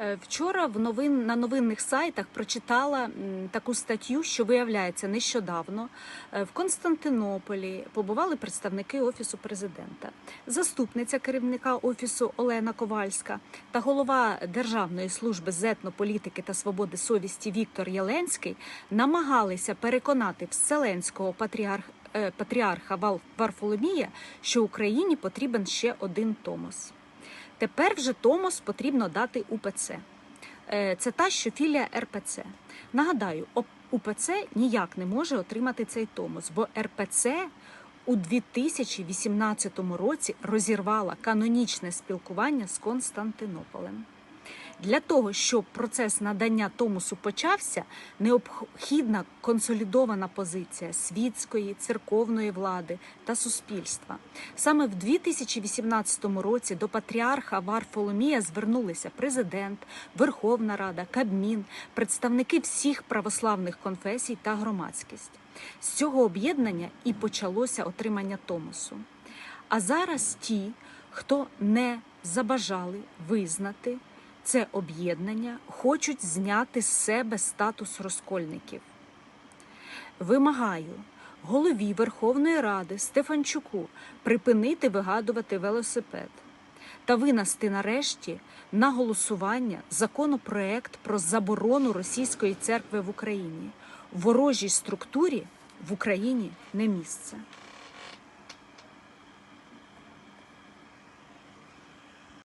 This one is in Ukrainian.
Е, Вчора в новин на новинних сайтах прочитала таку статтю, що виявляється нещодавно е, в Константинополі побували представники офісу президента, заступниця керівника офісу Олена Ковальська та голова Державної служби з етнополітики та свободи совісті Віктор Єленський намагалися переконати Вселенського патріарха. е, Патріарха Варфоломія, що Україні потрібен ще один Томос. Тепер вже Томос потрібно дати УПЦ. Е, Це та, що філія РПЦ. Нагадаю, УПЦ ніяк не може отримати цей Томос, бо РПЦ у 2018 році розірвала канонічне спілкування з Константинополем. Для того, щоб процес надання Томосу почався, необхідна консолідована позиція світської, церковної влади та суспільства. Саме в 2018 році до патріарха Варфоломія звернулися президент, Верховна Рада, Кабмін, представники всіх православних конфесій та громадськість. З цього об'єднання і почалося отримання Томосу. А зараз ті, хто не забажали визнати це об'єднання, хочуть зняти з себе статус розкольників. Вимагаю голові Верховної Ради Стефанчуку припинити вигадувати велосипед та винести нарешті на голосування законопроект про заборону російської церкви в Україні. Ворожій структурі в Україні не місце.